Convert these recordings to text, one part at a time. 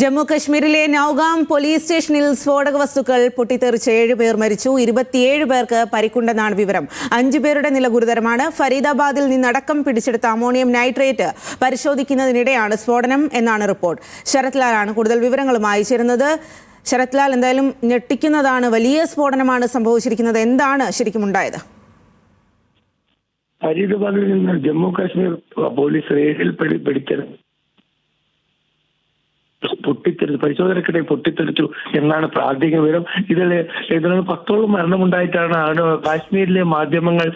ജമ്മു കശ്മീരിലെ നൌഗാം പോലീസ് സ്റ്റേഷനിൽ സ്ഫോടക വസ്തുക്കൾ പൊട്ടിത്തെറിച്ച് ഏഴ് പേർ മരിച്ചു. ഇരുപത്തിയേഴ് പേർക്ക് പരിക്കുണ്ടെന്നാണ് വിവരം. അഞ്ചു പേരുടെ നില ഗുരുതരമാണ്. ഫരീദാബാദിൽ നിന്നടക്കം പിടിച്ചെടുത്ത അമോണിയം നൈട്രേറ്റ് പരിശോധിക്കുന്നതിനിടെയാണ് സ്ഫോടനം എന്നാണ് റിപ്പോർട്ട്. ശരത് ലാലാണ് കൂടുതൽ വിവരങ്ങളുമായി ചേരുന്നത്. ശരത് ലാൽ എന്തായാലും ഞെട്ടിക്കുന്നതാണ് വലിയ സ്ഫോടനമാണ് സംഭവിച്ചിരിക്കുന്നത്. എന്താണ് ശരിക്കും ഉണ്ടായത്? ഫരീദാബാദിൽ നിന്ന് ജമ്മു കാശ്മീർ പോലീസ് റെയ്ഡിൽ പിടി പിടിച്ചത് പൊട്ടിത്തെറിച്ചു പരിശോധനക്കിടെ പൊട്ടിത്തെറിച്ചു എന്നാണ് പ്രാഥമിക വിവരം. ഇതിൽ ഇതിനൊരു പത്തോളം മരണമുണ്ടായിട്ടാണ് ആണ് കാശ്മീരിലെ മാധ്യമങ്ങൾ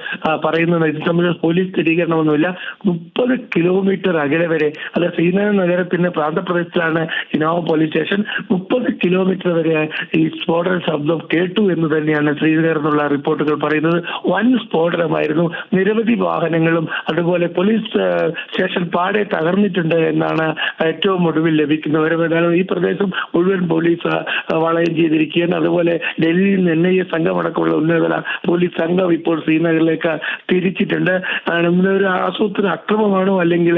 പറയുന്നത്. ഇത് തമ്മിൽ പോലീസ് സ്ഥിരീകരണമൊന്നുമില്ല. മുപ്പത് കിലോമീറ്റർ അകലെ വരെ അത് ശ്രീനഗർ നഗരത്തിന്റെ പ്രാന്തപ്രദേശത്തിലാണ് ഇനോവ പോലീസ് സ്റ്റേഷൻ. മുപ്പത് കിലോമീറ്റർ വരെ ഈ സ്ഫോടന ശബ്ദം കേട്ടു എന്ന് തന്നെയാണ് ശ്രീനഗർ എന്നുള്ള റിപ്പോർട്ടുകൾ പറയുന്നത്. വൻ സ്ഫോടനമായിരുന്നു. നിരവധി വാഹനങ്ങളും അതുപോലെ പോലീസ് സ്റ്റേഷൻ പാടെ തകർന്നിട്ടുണ്ട് എന്നാണ് ഏറ്റവും ഒടുവിൽ ലഭിക്കുന്ന വിവരം. ഈ പ്രദേശം മുഴുവൻ പോലീസ് വളയം ചെയ്തിരിക്കുകയാണ്. അതുപോലെ ഡൽഹിയിൽ നിന്ന് എൻ ഐ എ സംഘമടക്കമുള്ള ഉന്നതതല പോലീസ് സംഘം ഇപ്പോൾ ശ്രീനഗറിലേക്ക് തിരിച്ചിട്ടുണ്ട്. ഒരു ആസൂത്രണ അക്രമമാണോ അല്ലെങ്കിൽ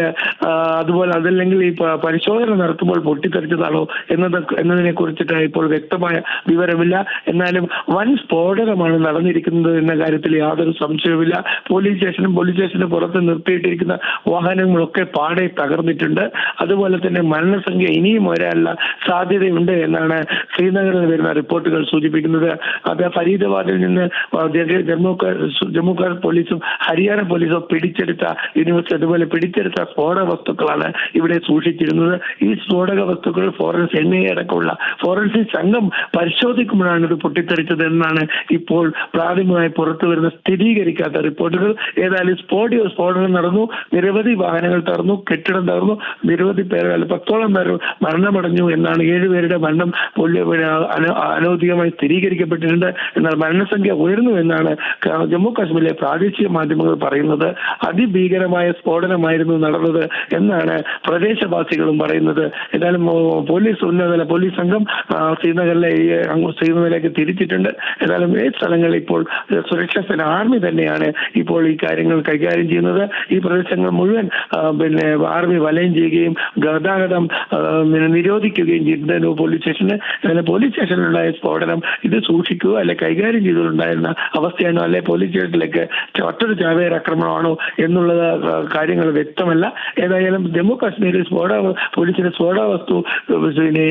അതുപോലെ അതല്ലെങ്കിൽ ഈ പരിശോധന നടത്തുമ്പോൾ പൊട്ടിത്തെറിച്ചതാണോ എന്നത് എന്നതിനെ കുറിച്ചിട്ട് ഇപ്പോൾ വ്യക്തമായ വിവരമില്ല. എന്നാലും വൻ സ്ഫോടനമാണ് നടന്നിരിക്കുന്നത് എന്ന കാര്യത്തിൽ യാതൊരു സംശയവുമില്ല. പോലീസ് സ്റ്റേഷനും പോലീസ് സ്റ്റേഷന് പുറത്ത് നിർത്തിയിട്ടിരിക്കുന്ന വാഹനങ്ങളൊക്കെ പാടെ തകർന്നിട്ടുണ്ട്. അതുപോലെ തന്നെ മരണസംഖ്യ ഇനിയും വരാനുള്ള സാധ്യതയുണ്ട് എന്നാണ് ശ്രീനഗറിൽ വരുന്ന റിപ്പോർട്ടുകൾ സൂചിപ്പിക്കുന്നത്. അത് ഫരീദാബാദിൽ നിന്ന് ജമ്മു ജമ്മു പോലീസും ഹരിയാന പോലീസും പിടിച്ചെടുത്ത യൂണിവേഴ്സിറ്റി അതുപോലെ പിടിച്ചെടുത്ത സ്ഫോടക വസ്തുക്കളാണ് ഇവിടെ സൂക്ഷിച്ചിരുന്നത്. ഈ സ്ഫോടക വസ്തുക്കൾ ഫോറൻസ് എൻ ഐ അടക്കമുള്ള ഫോറൻസിക് സംഘം പരിശോധിക്കുമ്പോഴാണ് ഇത് പൊട്ടിത്തെറിച്ചത് എന്നാണ് ഇപ്പോൾ പ്രാഥമികമായി പുറത്തു വരുന്ന സ്ഥിരീകരിക്കാത്ത റിപ്പോർട്ടുകൾ. ഏതായാലും സ്ഫോടിയോ സ്ഫോടനം നടന്നു. നിരവധി വാഹനങ്ങൾ തകർന്നു. കെട്ടിടം തകർന്നു. നിരവധി പേർ പത്തോളം പേർ മരണമടഞ്ഞു. എന്നാണ് ഏഴുപേരുടെ മരണം അനൗദ്യോഗികമായി സ്ഥിരീകരിക്കപ്പെട്ടിട്ടുണ്ട്. എന്നാൽ മരണസംഖ്യ ഉയർന്നു എന്നാണ് ജമ്മു കാശ്മീരിലെ പ്രാദേശിക മാധ്യമങ്ങൾ പറയുന്നത്. അതിഭീകരമായ സ്ഫോടനമായിരുന്നു നടന്നത് എന്നാണ് പ്രദേശവാസികളും പറയുന്നത്. ഏതായാലും പോലീസ് ഉന്നതല പോലീസ് സംഘം ശ്രീനഗറിലെ ശ്രീനഗറിലേക്ക് തിരിച്ചിട്ടുണ്ട്. ഏതായാലും ഏത് സ്ഥലങ്ങളിൽ ഇപ്പോൾ സുരക്ഷാ സേന ആർമി തന്നെയാണ് ഇപ്പോൾ ഈ കാര്യങ്ങൾ കൈകാര്യം ചെയ്യുന്നത്. ഈ പ്രദേശങ്ങൾ മുഴുവൻ പിന്നെ ആർമി വലയം ചെയ്യുകയും ഗതാഗതം ആ, നിരോധിക്കുകയും ചെയ്തിരുന്നു പോലീസ് സ്റ്റേഷന് പോലീസ് സ്റ്റേഷനിലുണ്ടായ സ്ഫോടനം ഇത് സൂക്ഷിക്കുക അല്ലെ കൈകാര്യം ചെയ്തിട്ടുണ്ടായിരുന്ന അവസ്ഥയാണോ? അല്ലെ പോലീസ് സ്റ്റേഷനിലേക്ക് മറ്റൊരു ചാവേർ ആക്രമണമാണോ എന്നുള്ളത് കാര്യങ്ങൾ വ്യക്തമല്ല. ഏതായാലും ജമ്മു കാശ്മീരിൽ സ്ഫോട പോലീസിന്റെ സ്ഫോട വസ്തു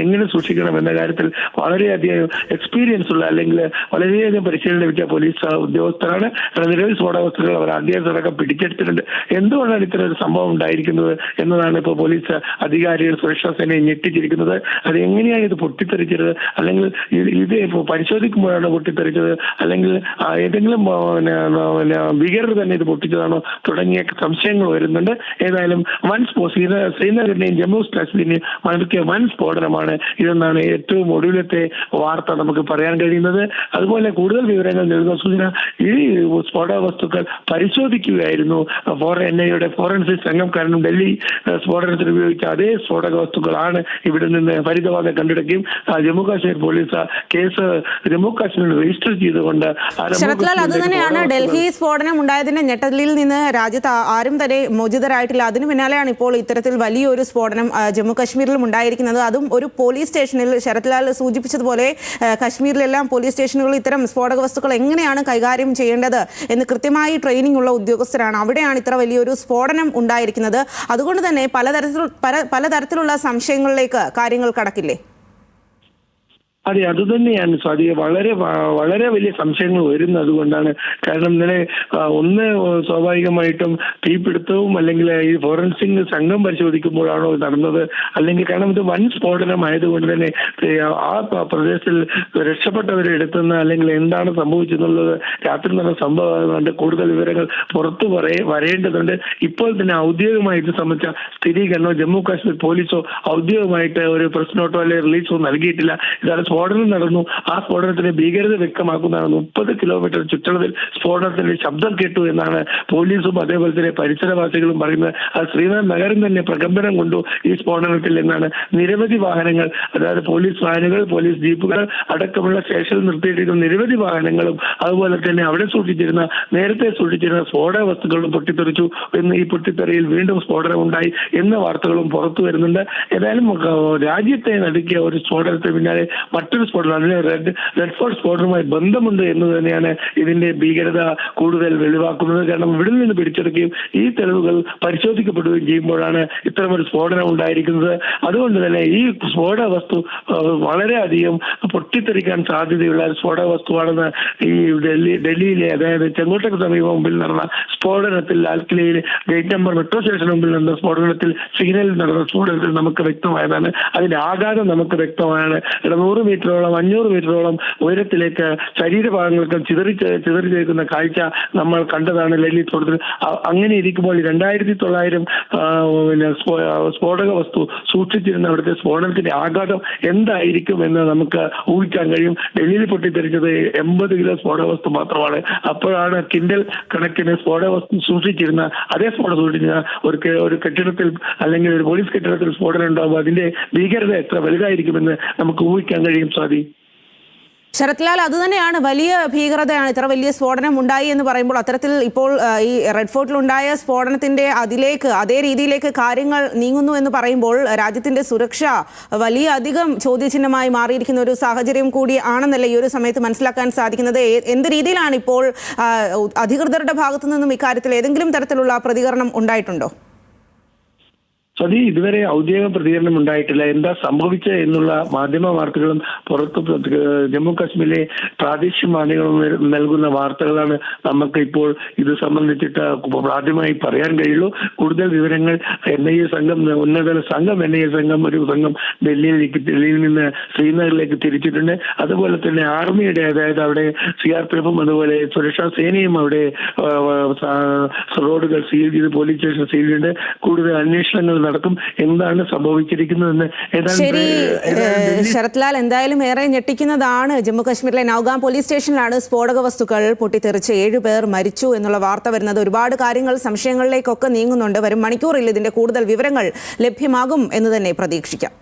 എങ്ങനെ സൂക്ഷിക്കണം എന്ന കാര്യത്തിൽ വളരെയധികം എക്സ്പീരിയൻസ് ഉള്ള അല്ലെങ്കിൽ വളരെയധികം പരിശീലനം ലഭിച്ച പോലീസ് ഉദ്യോഗസ്ഥരാണ്. നിരവധി സ്ഫോടക വസ്തുക്കൾ അവർ അധ്യാപകരടക്കം പിടിച്ചെടുത്തിട്ടുണ്ട്. എന്തുകൊണ്ടാണ് ഇത്തരം ഒരു സംഭവം ഉണ്ടായിരിക്കുന്നത് എന്നതാണ് ഇപ്പോൾ പോലീസ് അധികാരികൾ സുരക്ഷാ സേനയെ ഞെട്ടിച്ചിരിക്കുന്നത്. അത്. എങ്ങനെയാണ് ഇത് പൊട്ടിത്തെറിച്ചത്? അല്ലെങ്കിൽ ഇത് പരിശോധിക്കുമ്പോഴാണ് പൊട്ടിത്തെറിച്ചത്? അല്ലെങ്കിൽ ഏതെങ്കിലും ഭീകരർ തന്നെ ഇത് പൊട്ടിച്ചതാണോ തുടങ്ങിയ സംശയങ്ങൾ വരുന്നുണ്ട്. ഏതായാലും വൻ സ്പോർട്സ് ശ്രീന- ശ്രീനഗറിന്റെയും ജമ്മു കാശ്മീരിനെയും മണക്കിയ വൻ സ്ഫോടനമാണ് ഇതെന്നാണ് ഏറ്റവും ഒടുവിലത്തെ വാർത്ത നമുക്ക് പറയാൻ കഴിയുന്നത്. അതുപോലെ കൂടുതൽ വിവരങ്ങൾ നൽകുന്ന സൂചന ഈ സ്ഫോടക വസ്തുക്കൾ പരിശോധിക്കുകയായിരുന്നു എൻ ഐയുടെ ഫോറൻസിക് സംഘം കാരണം ഡൽഹി സ്ഫോടനത്തിന് ഉപയോഗിച്ച അതേ സ്ഫോടക വസ്തുക്കളാണ് ഇവിടെ നിന്ന് ഫരീദാബാദെ കണ്ടെടുക്കുകയും ജമ്മു കാശ്മീർ പോലീസ് കേസ് ജമ്മു കാശ്മീരിൽ രജിസ്റ്റർ ചെയ്തുകൊണ്ട് ശരത്ലാൽ അത് തന്നെയാണ് ഡൽഹി സ്ഫോടനം ഉണ്ടായതിന്റെ ഞെട്ടലിൽ നിന്ന് രാജ്യത്ത് ആരും തന്നെ മോചിതരായിട്ടില്ല. അതിന് പിന്നാലെയാണ് ഇപ്പോൾ ഇത്തരത്തിൽ വലിയൊരു സ്ഫോടനം ജമ്മു കാശ്മീരിലും ഉണ്ടായിരിക്കുന്നത്. അതും ഒരു പോലീസ് സ്റ്റേഷനിൽ ശരത്ലാൽ സൂചിപ്പിച്ചതുപോലെ കാശ്മീരിലെല്ലാം പോലീസ് സ്റ്റേഷനുകളിൽ ഇത്തരം സ്ഫോടക വസ്തുക്കൾ എങ്ങനെയാണ് കൈകാര്യം ചെയ്യേണ്ടത് എന്ന് കൃത്യമായി ട്രെയിനിങ് ഉള്ള ഉദ്യോഗസ്ഥരാണ്. അവിടെയാണ് ഇത്ര വലിയൊരു സ്ഫോടനം ഉണ്ടായിരിക്കുന്നത്. അതുകൊണ്ട് തന്നെ പലതരത്തിൽ പല പലതരത്തിലുള്ള സംശയങ്ങളിലേക്ക് കാര്യങ്ങൾ കടക്കില്ലേ അതെ അത് തന്നെയാണ് സ്വാതി. വളരെ വളരെ വലിയ സംശയങ്ങൾ വരുന്നത് അതുകൊണ്ടാണ് കാരണം ഇന്നലെ ഒന്ന് സ്വാഭാവികമായിട്ടും തീപിടുത്തവും അല്ലെങ്കിൽ ഈ ഫോറൻസിക് സംഘം പരിശോധിക്കുമ്പോഴാണോ നടന്നത്? അല്ലെങ്കിൽ കാരണം ഇത് വൻ സ്ഫോടനമായതുകൊണ്ട് തന്നെ ആ പ്രദേശത്തിൽ രക്ഷപ്പെട്ടവരെ എടുത്തുന്ന അല്ലെങ്കിൽ എന്താണ് സംഭവിച്ചെന്നുള്ളത് രാത്രി നടന്ന സംഭവം കൂടുതൽ വിവരങ്ങൾ പുറത്തു വരേണ്ടതുണ്ട്. ഇപ്പോൾ തന്നെ ഔദ്യോഗികമായി ഇത് സംബന്ധിച്ച സ്ഥിരീകരണമോ ജമ്മു കാശ്മീർ പോലീസോ ഔദ്യോഗികമായിട്ട് ഒരു പ്രസ് നോട്ടോ അല്ലെങ്കിൽ റിലീസോ നൽകിയിട്ടില്ല. ഇതാണ് സ്ഫോടനം നടന്നു. ആ സ്ഫോടനത്തിന്റെ ഭീകരത വ്യക്തമാക്കുന്നതാണ് മുപ്പത് കിലോമീറ്റർ ചുറ്റളവിൽ സ്ഫോടനത്തിന്റെ ശബ്ദം കേട്ടു എന്നാണ് പോലീസും അതേപോലെ തന്നെ പരിസരവാസികളും പറയുന്നത്. അത് ശ്രീനാഥ് നഗരം തന്നെ പ്രകമ്പനം കൊണ്ടു ഈ സ്ഫോടനത്തിൽ എന്നാണ് നിരവധി വാഹനങ്ങൾ അതായത് പോലീസ് വാഹനങ്ങൾ പോലീസ് ജീപ്പുകൾ അടക്കമുള്ള സ്റ്റേഷനിൽ നിർത്തിയിട്ടിരുന്ന നിരവധി വാഹനങ്ങളും അതുപോലെ തന്നെ അവിടെ സൂക്ഷിച്ചിരുന്ന നേരത്തെ സൂക്ഷിച്ചിരുന്ന സ്ഫോടക വസ്തുക്കളും പൊട്ടിത്തെറിച്ചു എന്ന് ഈ പൊട്ടിത്തെറിയിൽ വീണ്ടും സ്ഫോടനം ഉണ്ടായി എന്ന വാർത്തകളും പുറത്തു വരുന്നുണ്ട്. ഏതായാലും രാജ്യത്തെ നടുക്കിയ ഒരു സ്ഫോടനത്തിന് പിന്നാലെ മറ്റൊരു സ്ഫോടനം അതിന് റെഡ് റെഡ് ഫോർട്ട് സ്ഫോടനവുമായി ബന്ധമുണ്ട് എന്ന് തന്നെയാണ് ഇതിന്റെ ഭീകരത കൂടുതൽ വെളിവാക്കുന്നത്. കാരണം ഇവിടെ നിന്ന് പിടിച്ചെടുക്കുകയും ഈ തെളിവുകൾ പരിശോധിക്കപ്പെടുകയും ചെയ്യുമ്പോഴാണ് ഇത്തരമൊരു സ്ഫോടനം ഉണ്ടായിരിക്കുന്നത്. അതുകൊണ്ട് തന്നെ ഈ സ്ഫോട വസ്തു വളരെയധികം പൊട്ടിത്തെറിക്കാൻ സാധ്യതയുള്ള ഒരു സ്ഫോടക വസ്തുവാണെന്ന് ഈ ഡൽഹി ഡൽഹിയിലെ അതായത് ചെങ്കോട്ടയ്ക്ക് സമീപം മുമ്പിൽ നടന്ന സ്ഫോടനത്തിൽ ലാൽക്കിലയിൽ ഗേറ്റ് നമ്പർ മെട്രോ സ്റ്റേഷന് മുമ്പിൽ നടന്ന സ്ഫോടനത്തിൽ സിഗ്നലിൽ നടന്ന സ്ഫോടനത്തിൽ നമുക്ക് വ്യക്തമായതാണ്. അതിന്റെ ആഘാതം നമുക്ക് വ്യക്തമായാണ്. നൂറ് മീറ്ററോളം അഞ്ഞൂറ് മീറ്ററോളം ഉയരത്തിലേക്ക് ശരീരഭാഗങ്ങൾക്ക് ചിതറി ചിതറി ചേർക്കുന്ന കാഴ്ച നമ്മൾ കണ്ടതാണ് ഡൽഹി സ്ഫോടനത്തിൽ അങ്ങനെ ഇരിക്കുമ്പോൾ രണ്ടായിരത്തി തൊള്ളായിരം പിന്നെ സ്ഫോടക വസ്തു സൂക്ഷിച്ചിരുന്ന അവിടുത്തെ സ്ഫോടനത്തിന്റെ ആഘാതം എന്തായിരിക്കും എന്ന് നമുക്ക് ഊഹിക്കാൻ കഴിയും. ഡൽഹിയിൽ പൊട്ടിത്തെറിച്ചത് എൺപത് കിലോ സ്ഫോടക വസ്തു മാത്രമാണ്. അപ്പോഴാണ് കിൻഡൽ കണക്കിന് സ്ഫോടക വസ്തു സൂക്ഷിച്ചിരുന്ന അതേ സ്ഫോടനം സൂക്ഷിച്ചിരുന്ന ഒരു ഒരു കെട്ടിടത്തിൽ അല്ലെങ്കിൽ ഒരു പോലീസ് കെട്ടിടത്തിൽ സ്ഫോടനം ഉണ്ടാകുമ്പോൾ അതിന്റെ ഭീകരത എത്ര വലുതായിരിക്കുമെന്ന് നമുക്ക് ഊഹിക്കാൻ കഴിയും. സ്വാതി സാധിക്കും ശരത്ലാൽ അത് തന്നെയാണ്. വലിയ ഭീകരതയാണ്. ഇത്ര വലിയ സ്ഫോടനം ഉണ്ടായി എന്ന് പറയുമ്പോൾ അത്തരത്തിൽ ഇപ്പോൾ ഈ റെഡ് ഫോർട്ടിലുണ്ടായ സ്ഫോടനത്തിന്റെ അതിലേക്ക് അതേ രീതിയിലേക്ക് കാര്യങ്ങൾ നീങ്ങുന്നു എന്ന് പറയുമ്പോൾ രാജ്യത്തിന്റെ സുരക്ഷ വലിയ അധികം ചോദ്യചിഹ്നമായി മാറിയിരിക്കുന്ന ഒരു സാഹചര്യം കൂടി ആണെന്നല്ല ഈ ഒരു സമയത്ത് മനസ്സിലാക്കാൻ സാധിക്കുന്നത്. എന്ത് രീതിയിലാണ് ഇപ്പോൾ അധികൃതരുടെ ഭാഗത്തു നിന്നും ഇക്കാര്യത്തിൽ ഏതെങ്കിലും തരത്തിലുള്ള പ്രതികരണം ഉണ്ടായിട്ടുണ്ടോ? സതി ഇതുവരെ ഔദ്യോഗിക പ്രതികരണം ഉണ്ടായിട്ടില്ല. എന്താ സംഭവിച്ചത് എന്നുള്ള മാധ്യമ വാർത്തകളും പുറത്ത് ജമ്മു കാശ്മീരിലെ പ്രാദേശിക മാധ്യമങ്ങളും നൽകുന്ന വാർത്തകളാണ് നമുക്ക് ഇപ്പോൾ ഇത് സംബന്ധിച്ചിട്ട് ആദ്യമായി പറയാൻ കഴിയുള്ളൂ. കൂടുതൽ വിവരങ്ങൾ എൻ ഐ എ സംഘം ഉന്നതതല സംഘം എൻ ഐ എ സംഘം ഒരു സംഘം ഡൽഹിയിലേക്ക് ഡൽഹിയിൽ നിന്ന് ശ്രീനഗറിലേക്ക് തിരിച്ചിട്ടുണ്ട്. അതുപോലെ തന്നെ ആർമിയുടെ അതായത് അവിടെ സി ആർ പി എഫും അതുപോലെ സുരക്ഷാ സേനയും അവിടെ റോഡുകൾ സീൽ ചെയ്ത് പോലീസ് സ്റ്റേഷൻ സീൽ ചെയ്ത് കൂടുതൽ അന്വേഷണങ്ങൾ നടക്കും എന്താണ് സംഭവിച്ചിരിക്കുന്നതെന്ന് ശരി ശരത്ലാൽ ശരത് ലാൽ എന്തായാലും ഏറെ ഞെട്ടിക്കുന്നതാണ്. ജമ്മു കാശ്മീരിലെ നൌഗാം പോലീസ് സ്റ്റേഷനിലാണ് സ്ഫോടക വസ്തുക്കൾ പൊട്ടിത്തെറിച്ച് ഏഴ് പേർ മരിച്ചു എന്നുള്ള വാർത്ത വരുന്നത്. ഒരുപാട് കാര്യങ്ങൾ സംശയങ്ങളിലേക്കൊക്കെ നീങ്ങുന്നുണ്ട്. വരും മണിക്കൂറിൽ ഇതിന്റെ കൂടുതൽ വിവരങ്ങൾ ലഭ്യമാകും എന്ന് തന്നെ പ്രതീക്ഷിക്കാം.